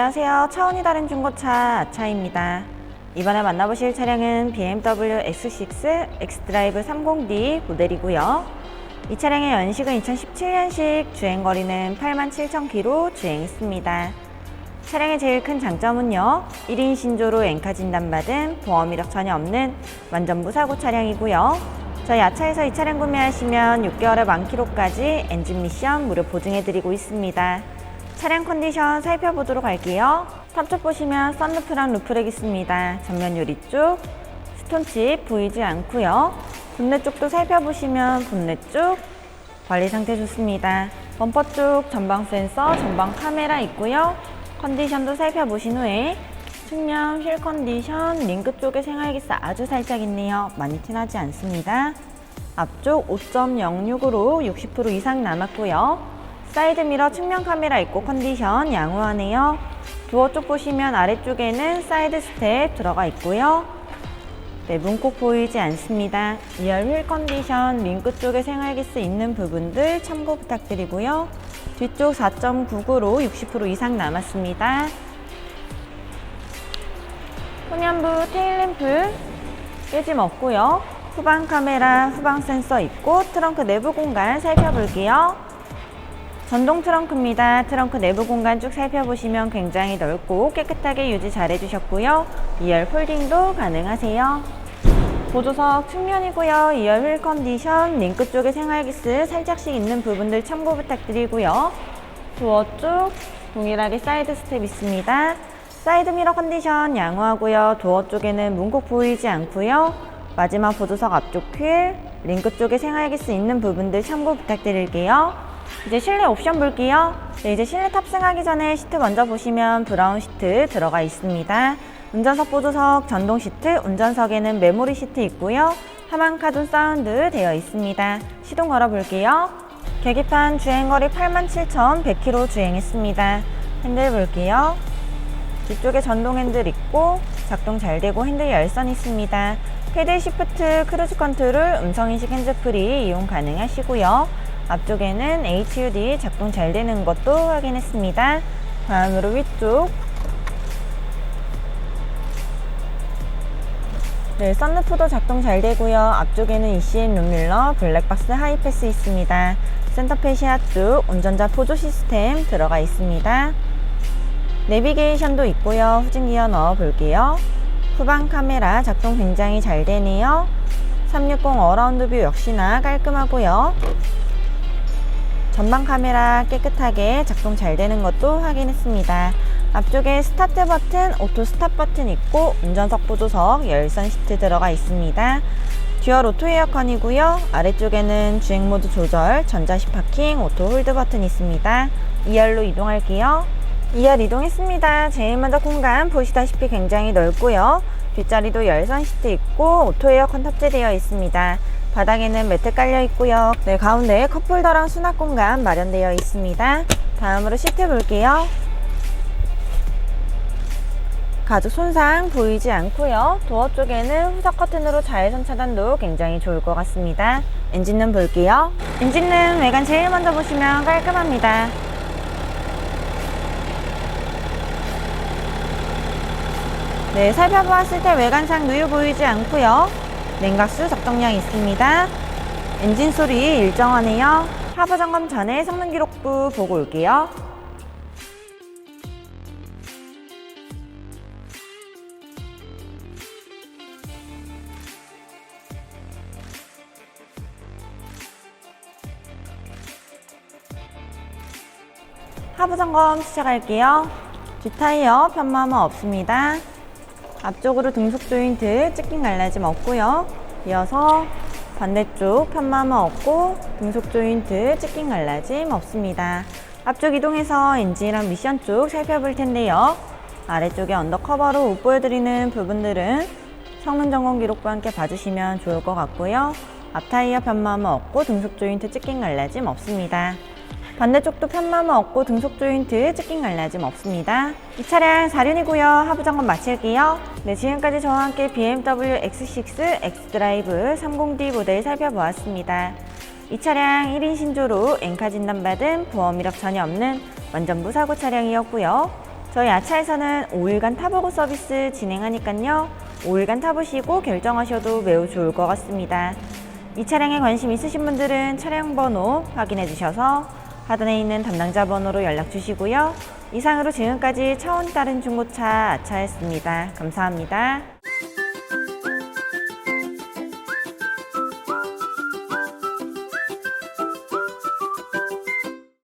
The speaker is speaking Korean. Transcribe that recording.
안녕하세요. 차원이 다른 중고차 아차입니다. 이번에 만나보실 차량은 BMW X6 X드라이브 30D 모델이고요. 이 차량의 연식은 2017년식, 주행거리는 87,000km 주행했습니다. 차량의 제일 큰 장점은요, 1인 신조로 엔카 진단받은 보험 이력 전혀 없는 완전 무사고 차량이고요. 저희 아차에서 이 차량 구매하시면 6개월의 만키로까지 엔진 미션 무료 보증해드리고 있습니다. 차량 컨디션 살펴보도록 할게요. 탑쪽 보시면 썬루프랑 루프렉 있습니다. 전면 유리 쪽 스톤칩 보이지 않고요. 본넷 쪽도 살펴보시면 본넷 쪽 관리 상태 좋습니다. 범퍼 쪽 전방 센서, 전방 카메라 있고요. 컨디션도 살펴보신 후에 측면 휠 컨디션, 링크 쪽에 생활기스 아주 살짝 있네요. 많이 티나지 않습니다. 앞쪽 5.06으로 60% 이상 남았고요. 사이드 미러 측면 카메라 있고 컨디션 양호하네요. 도어 쪽 보시면 아래쪽에는 사이드 스텝 들어가 있고요. 네, 문콕 보이지 않습니다. 2열 휠 컨디션, 링크 쪽에 생활기스 있는 부분들 참고 부탁드리고요. 뒤쪽 4.99로 60% 이상 남았습니다. 후면부 테일램프 깨짐 없고요. 후방 카메라, 후방 센서 있고 트렁크 내부 공간 살펴볼게요. 전동 트렁크입니다. 트렁크 내부 공간 쭉 살펴보시면 굉장히 넓고 깨끗하게 유지 잘 해주셨고요. 2열 폴딩도 가능하세요. 보조석 측면이고요. 2열 휠 컨디션, 링크 쪽에 생활기스 살짝씩 있는 부분들 참고 부탁드리고요. 도어 쪽 동일하게 사이드 스텝 있습니다. 사이드 미러 컨디션 양호하고요. 도어 쪽에는 문콕 보이지 않고요. 마지막 보조석 앞쪽 휠, 링크 쪽에 생활기스 있는 부분들 참고 부탁드릴게요. 이제 실내 옵션 볼게요. 네, 이제 실내 탑승하기 전에 시트 먼저 보시면 브라운 시트 들어가 있습니다. 운전석 보조석 전동 시트, 운전석에는 메모리 시트 있고요. 하만 카돈 사운드 되어 있습니다. 시동 걸어 볼게요. 계기판 주행거리 87,100km 주행했습니다. 핸들 볼게요. 뒤쪽에 전동 핸들 있고 작동 잘 되고 핸들 열선 있습니다. 패들 시프트 크루즈 컨트롤 음성인식 핸즈프리 이용 가능하시고요. 앞쪽에는 HUD 작동 잘 되는 것도 확인했습니다. 다음으로 위쪽 네, 썬루프도 작동 잘 되고요. 앞쪽에는 ECM 룸밀러, 블랙박스 하이패스 있습니다. 센터페시아 쪽 운전자 보조 시스템 들어가 있습니다. 내비게이션도 있고요. 후진 기어 넣어 볼게요. 후방 카메라 작동 굉장히 잘 되네요. 360 어라운드 뷰 역시나 깔끔하고요. 전방 카메라 깨끗하게 작동 잘 되는 것도 확인했습니다. 앞쪽에 스타트 버튼, 오토 스탑 버튼 있고 운전석 보조석, 열선 시트 들어가 있습니다. 듀얼 오토 에어컨이고요. 아래쪽에는 주행 모드 조절, 전자식 파킹, 오토 홀드 버튼 있습니다. 2열로 이동할게요. 2열 이동했습니다. 제일 먼저 공간 보시다시피 굉장히 넓고요. 뒷자리도 열선 시트 있고 오토 에어컨 탑재되어 있습니다. 바닥에는 매트 깔려 있고요. 네, 가운데에 컵홀더랑 수납 공간 마련되어 있습니다. 다음으로 시트 볼게요. 가죽 손상 보이지 않고요. 도어 쪽에는 후석 커튼으로 자외선 차단도 굉장히 좋을 것 같습니다. 엔진룸 볼게요. 엔진룸 외관 제일 먼저 보시면 깔끔합니다. 네, 살펴보았을 때 외관상 누유 보이지 않고요. 냉각수 적정량 있습니다. 엔진 소리 일정하네요. 하부 점검 전에 성능 기록부 보고 올게요. 하부 점검 시작할게요. 뒷타이어 편마모 없습니다. 앞쪽으로 등속 조인트 찢긴 갈라짐 없고요. 이어서 반대쪽 편마모 없고 등속 조인트 찢긴 갈라짐 없습니다. 앞쪽 이동해서 엔진이랑 미션 쪽 살펴볼 텐데요. 아래쪽에 언더커버로 못 보여드리는 부분들은 성능 점검 기록과 함께 봐주시면 좋을 것 같고요. 앞 타이어 편마모 없고 등속 조인트 찢긴 갈라짐 없습니다. 반대쪽도 편마모 없고 등속 조인트 찢긴 갈라짐 없습니다. 이 차량 4륜이고요. 하부 점검 마칠게요. 네, 지금까지 저와 함께 BMW X6 X드라이브 30D 모델 살펴보았습니다. 이 차량 1인 신조로 엔카 진단받은 보험 이력 전혀 없는 완전 무사고 차량이었고요. 저희 아차에서는 5일간 타보고 서비스 진행하니깐요. 5일간 타보시고 결정하셔도 매우 좋을 것 같습니다. 이 차량에 관심 있으신 분들은 차량 번호 확인해 주셔서 하단에 있는 담당자 번호로 연락 주시고요. 이상으로 지금까지 차원 다른 중고차 아차였습니다. 감사합니다.